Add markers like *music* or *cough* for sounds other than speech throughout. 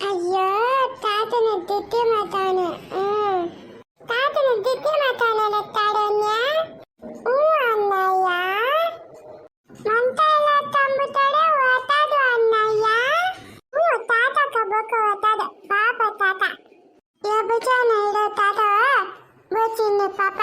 ಅಯ್ಯೋ, ತಾತನ ದಿಟ್ಟಿ ಮಾತಾನೆ. ತಾತನ ದಿಟ್ಟಿ ಮಾತಾನಲ್ಲ ತಾಡನ್ಯ? ಹ್ಞೂ ಅನ್ನಯ್ಯ ಮಂತ ಎಲ್ಲ ತಂಬುತ್ತಾಳೆ ಒತ್ತಾದು ಅನ್ನಯ್ಯ ಹ್ಞೂ, ತಾತ ಕಬ್ಬಕ್ಕೆ ಒತ್ತಾದ. ಪಾಪ ತಾತ. ಎಬ್ಬಜಾನ ಇಡೋ ತಾತ. ಬಚ್ಚಿನ್ನು ಪಾಪ.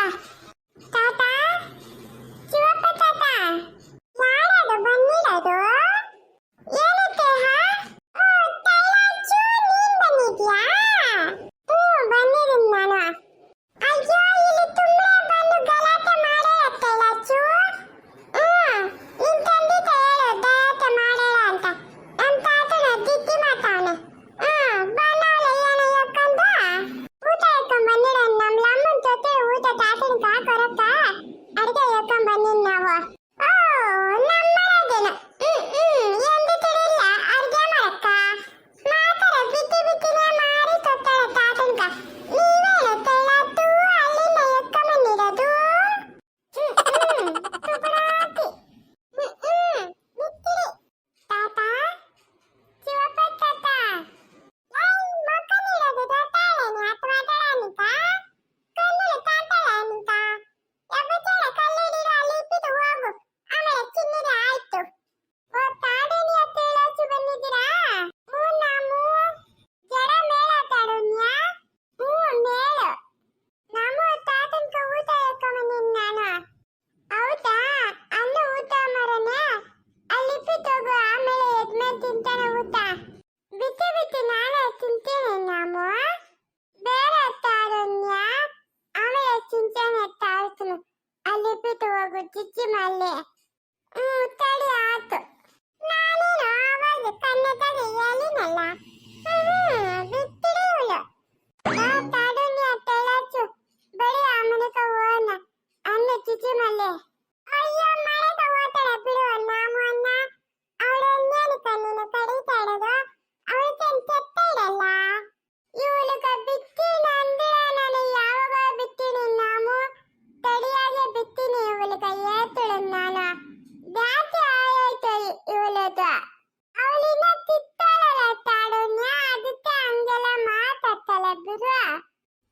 ಇಬ್ಬರ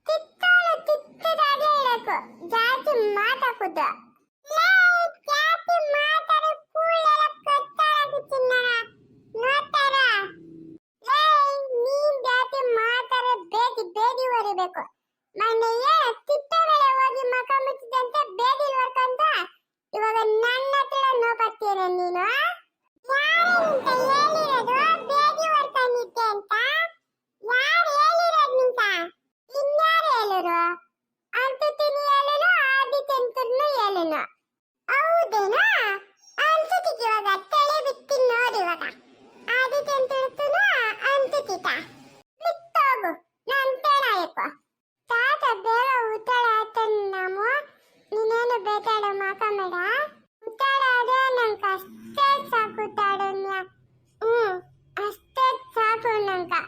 ತಿತ್ತಾಳ ತಿತ್ತದಾಗೆ ಇರಕು ಜಾತಿ ಮಾತಾಕುದ ಜಾತಿ ಮಾತಾಡಿ ಕೂಳೆಲ್ಲ ಕತ್ತಾಳಕ್ಕೆ ತಿನ್ನಣ. ನೋಡ್ತಾರ? ಜಾತಿ ಮಾತಾಡ ಬೇದಿ ಬೇದಿ ಹೊರಿಬೇಕು. ಮನೆಯ ತಿತ್ತ ಹೋಗಿ ಮಕ ಮುಚ್ಚಿದಂತೆ ಬೇದಿ ಹೊರ್ಕಂತ ಇವಾಗ ನನ್ನ ಹತ್ರ ನೋಬತ್ತೀರ ನೀನು? ಹೇಳಿ? ನಾನು ಅಂತತಿನಿ ಆದಿ ಆದಿತ್ಯಂತನು ಹೇಳನು. ಹೌದೇನಾ? ಅನ್ಸುತ್ತಿಗೆ ಇವಾಗ, ತಲೆ ಬಿತ್ತೀನಿ ನೋಡಿ ಇವಾಗ. ಆದಿತ್ಯಂತನು ಅನ್ಸುತ್ತಿತ. ಬಿತ್ತೋಗು ನಾನು ತೇಳಾಯಪ್ಪ ತಾತ ಬೇರೆ ಉತ್ತಾಳ ಆತನ ನಾವು ನೀನೇನು ಬೇತಾಡ ಮಾಕ ಮೇಡ ಉತ್ತಾಡ ಅದೇ ನಂಗೆ ಅಷ್ಟೇ ಸಾಕು ತಾಡನ್ಯ ಹ್ಞೂ ಅಷ್ಟೇ ಸಾಕು ನಂಗೆ.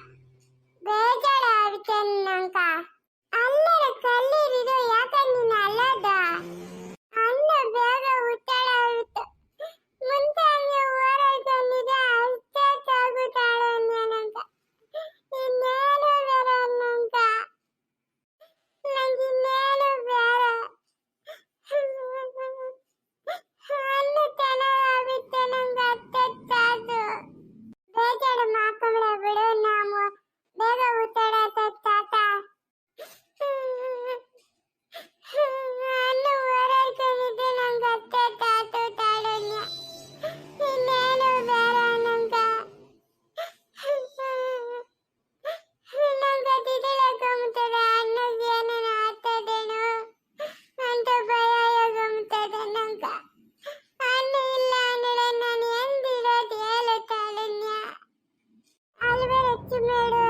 చేస్తున్నాడు.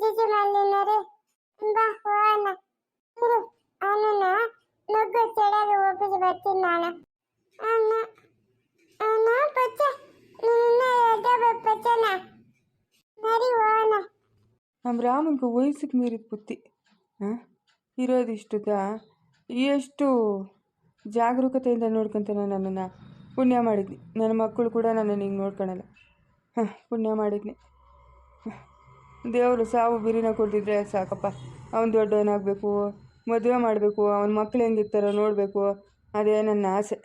ಜಿಜಿ ಮಲ್ಲಿನರಿ, ತುಂಬಾ ಹೋಗೋಣ ಇರು ಅವನನ್ನ ಮಗ್ಗು ಕೆಳಗೆ ಒಪ್ಪಿಸಿ ಬರ್ತೀನಿ ನಾನು ಅವನ ಅವನ ಪಚ್ಚ, ನಿನ್ನ ಎದೆ ಪಚ್ಚನ ನರಿ ಹೋಗೋಣ ನಮ್ಮ ರಾಮನಿಗೆ ವಯಸ್ಸಿಗೆ ಮೀರಿದ ಬುದ್ಧಿ ಇರೋದಿಷ್ಟುದ? ಎಷ್ಟು ಜಾಗರೂಕತೆಯಿಂದ ನೋಡ್ಕೊತಾನೆ ನನ್ನನ್ನು ಪುಣ್ಯ ಮಾಡಿದ್ನಿ. ನನ್ನ ಮಕ್ಕಳು ಕೂಡ ನನ್ನನ್ನು ಹಿಂಗೆ ನೋಡ್ಕೊಳಲ್ಲ. ಹಾಂ, ಪುಣ್ಯ ಮಾಡಿದ್ನಿ. ದೇವರು ಸಾವು ಬಿರಿನ ಕೊಡ್ತಿದ್ರೆ ಸಾಕಪ್ಪ. ಅವನು ದೊಡ್ಡವನಾಗಬೇಕು, ಮದುವೆ ಮಾಡಬೇಕು, ಅವನ ಮಕ್ಕಳು ಹೆಂಗಿರ್ತಾರೋ ನೋಡಬೇಕು. ಅದೇ ನನ್ನ ಆಸೆ.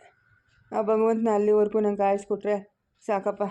ಆ ಭಗವಂತನ ಅಲ್ಲಿವರೆಗೂ ನಂಗೆ ಕಾಯಿಸ್ಕೊಟ್ರೆ ಸಾಕಪ್ಪ.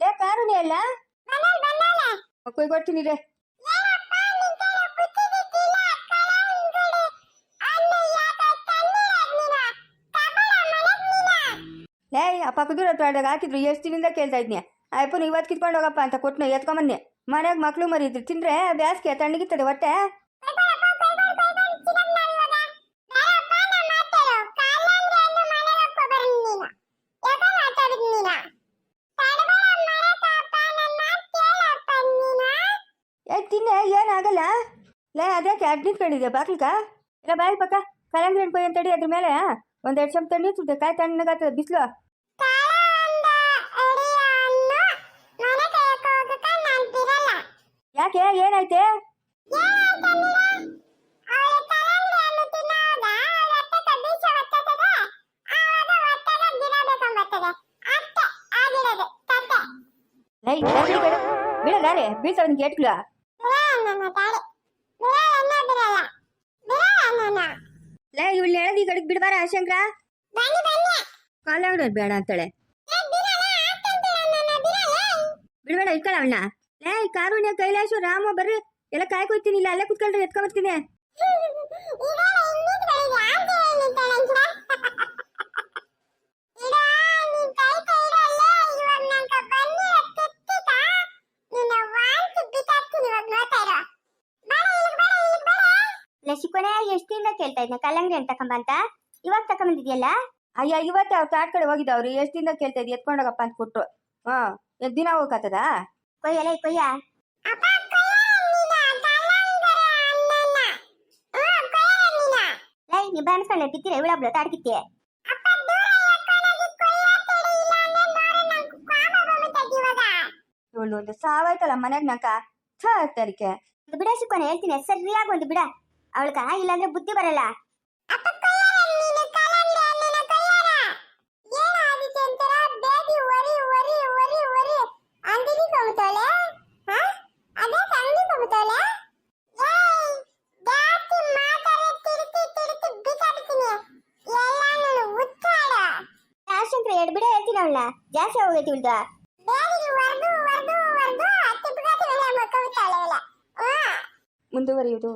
ಯಾಕ ತಂದಿರೋದ್ ನೀನು ತಗೊಳ ಮನೆಗ್ ರೇ ಲೇ. ಆ ಪಕ್ಕದೂರ ತೋಟದಾಗ ಹಾಕಿದ್ರು, ಎಷ್ಟು ದಿನದಿಂದ ಕೇಳ್ತಾ ಇದ್ನಿ. ಅಯ್ಯಪ್ಪನ ಇವತ್ತು ಕಿತ್ಕೊಂಡು ಹೋಗಪ್ಪ ಅಂತ ಕೊಟ್ನ ಎತ್ಕೊಂಬನ್ನಿ ಮನೆಯಾಗ ಮಕ್ಳು ಮರಿ ಇದ್ರು ತಿಂದ್ರೆ ಬ್ಯಾಸ್ಗೆ ತಣ್ಣಗಿತ್ತದೆ ಹೊಟ್ಟೆ. ಲೇ ಅದಕ್ಕೆ ಅಡ್ ನಿಂತ್ಕೊಂಡಿದ್ಯಾ ಬಾಕ್ಲಕ ಇಲ್ಲ ಬಾಯಿ ಪಕ್ಕ. ಕಲಂಗ್ರಿ ಹಣ್ಣು ಅಂತಡಿ ಅದ್ರ ಮೇಲೆ. ಒಂದೆರಡು ಚಮ್ ತಣ್ಣಿ ಇರ್ತದೆ ಕಾಯಿ ತಣ್ಣಗಾಗ್ತದೆ ಬಿಸಿಲು. ಯಾಕೆ, ಏನಾಯ್ತೆ? ಲೈ ಬಿಡಗಾರೆ ಬೀಳ್ತಾವ ಗೇಟ್ಗಳು. ಲೇ ಇವಳು ಹೇಳೋದು ಈ ಕಡೆಗೆ ಬಿಡಬಾರ ಶಂಕರ? ಬನ್ನಿ ಬನ್ನಿ. ಕಾಲಂಗ್ರಿ ಬೇಡ ಅಂತಾಳೆ. ಬಿಡಬೇಡ ಇಟ್ಕೊಳ್ಳ ಅವಳನ್ನ. ಲೇ ಕಾರುಣ್ಯ ಕೈಲಾಸು ರಾಮ ಬರ್ರಿ. ಎಲ್ಲ ಕಾಯ್ಕೊಯ್ತೀನಿ ಇಲ್ಲ ಅಲ್ಲೇ ಕುತ್ಕೊಳ್ರಿ ಎತ್ಕೊಂಬರ್ತೀನಿ *laughs* ಕೇಳ್ತಾ ಇದ್ನ? ಕಲ್ಲಂಗಡಿ ಹಣ್ಣು ತಕೊಂಬ ಅಂತ ಇವಾಗ ತಕೊಂಬಂದಿದ್ಯಲ್ಲ? ಅಯ್ಯ ಇವತ್ತು ಅವ್ರ ತಾಟ್ ಕಡೆ ಹೋಗಿದ್ದವ್ರು ಎಷ್ಟು ದಿನ ಕೇಳ್ತಾ ಇದ್ದಿ? ಎತ್ಕೊಂಡೋಗಪ್ಪ ಅಂತ ಕೊಟ್ರು ಹಾ ದಿನ ಹೋಗತ್ತದ ಕೊಯ್ಯಲ್ಲ ಕೊಯ್ಯ. ಲೈ ನೀ ಬಿತ್ತಿರ ಇವಳಬ್ಳು ತಾಡ್ಕಿತ್ತೆ. ಇವಳು ಒಂದು ಸಾವಾಯ್ತಲ್ಲ ಮನೆಗ್ ನಂಕ. ಥ ತರಿಕೆ ಬಿಡ ಸಿಕ್ಕೋನೆ ಹೇಳ್ತೀನಿ. ಸರಿಯಾಗಿ ಒಂದು ಬಿಡ. ಅವಳ್ಕ ಇಲ್ಲಾಂದ್ರೆ ಬುದ್ಧಿ ಬರಲ್ಲ ಅಪ್ಪ ಕೊಯ್ಯಾರ ನೀನು ಕಲಂಗಡಿ ಹಣ್ಣಿನ ಕೊಯ್ಯಾರ. ಏನು ಆದಿತ್ಯ ಅಂತಾರ ಬೇದಿ ಒರಿ ಒರಿ ಒರಿ ಒರಿ ಅಂಗಡಿ ಕೊಂಬುತ್ತೋಳೆ ಹಾ ಅದೇ ಅಂಗಡಿ ಕೊಂಬುತ್ತೋಳೆ ಏಯ್ ಜಾಸ್ತಿ ಮಾತಾಡಿ ತಿರುತಿ ತಿರುತಿ ಬಿಸಾಡ್ತೀನಿ ಎಲ್ಲ ನಾನು ಉಚ್ಚಾಡ ರಾಶನ್ ಶಂಕರ ಎರಡು ಬಿಡ ಹೇಳ್ತೀನಿ ಅವಳ ಜಾಸ್ತಿ ಹೋಗೈತಿ ಇಳ್ದ ಬ್ಯಾಗಿಗೆ ವರ್ದು ವರ್ದು ವರ್ದು ತಿಪ್ಪಗಾತಿ ಮೇಲೆ ಮಕ್ಕಳಿತಾಳೆ ಇಲ್ಲ ಹಾ ಮುಂದುವರಿಯುವುದು